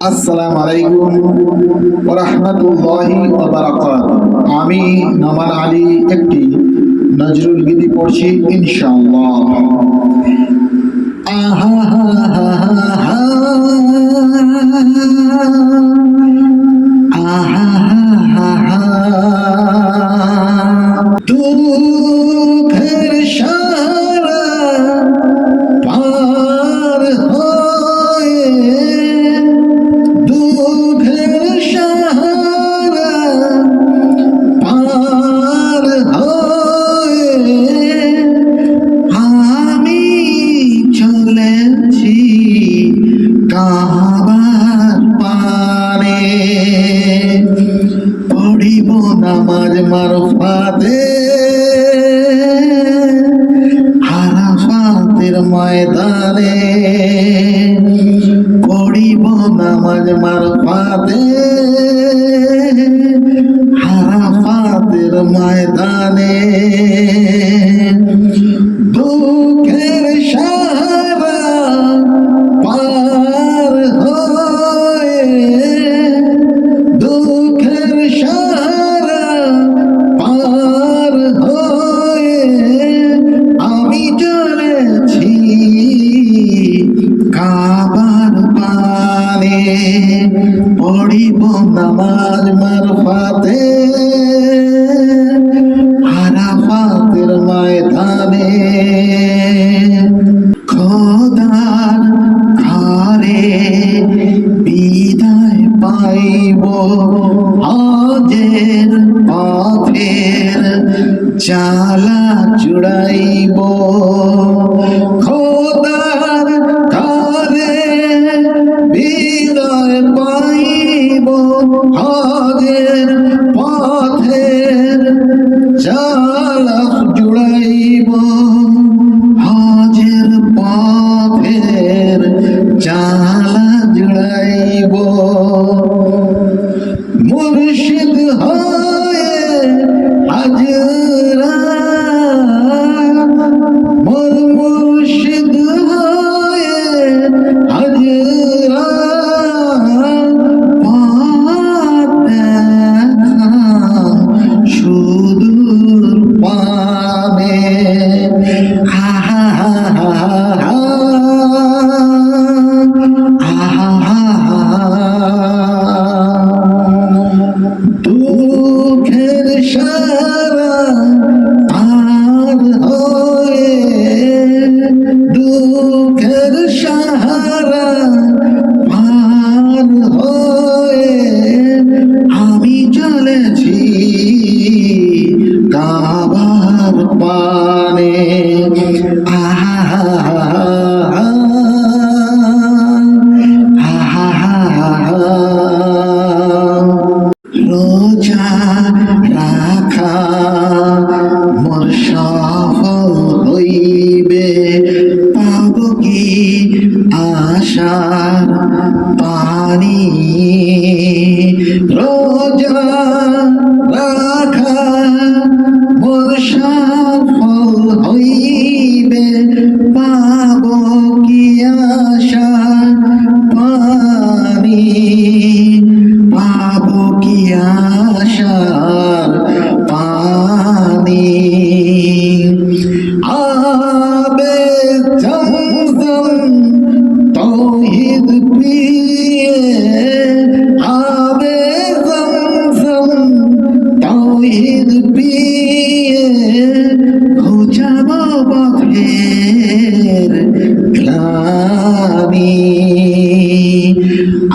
আসসালামু আলাইকুম রহমতুল্লাহি আমি নমান আলী একটি নজরুল গীতি পড়ছি ইনশাল্লাহ আহা হা হা যাবে হারাফাতের ময়দানে পড়িব নামাজ মারফাতে। হারাফাতের ময়দানে পড়িব নামাজ মারফাতে। হারাফাতের ময়দানে। খোদার ঘরে বিদায় পাইব হজের পথের চালা চুড়াইব।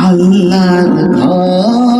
আল্লাহর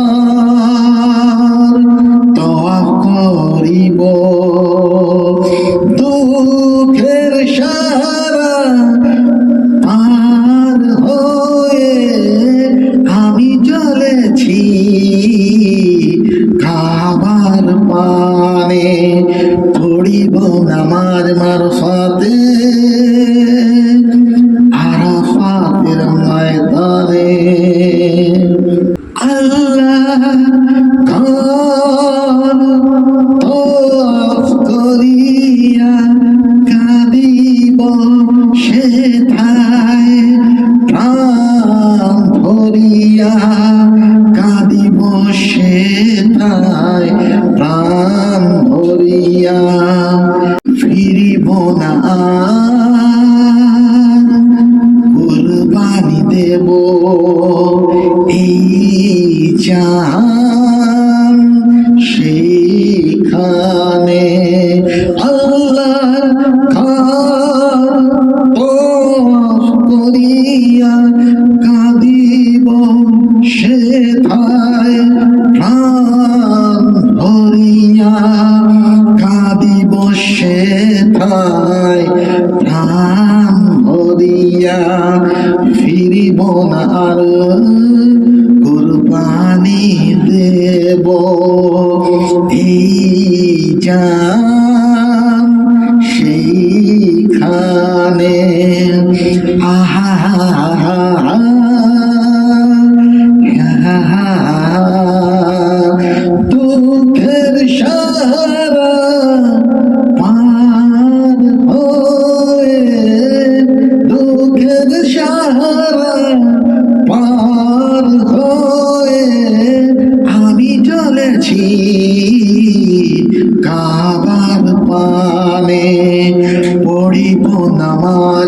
সেথায় প্রাণ ভরিয়া কাঁদিব সেথায় প্রাণ ভরিয়া ফিরিব না আর কুরবানি দেব। এই জান সেইখানে। আহা। পানে পড়িব নামাজ মারফাতে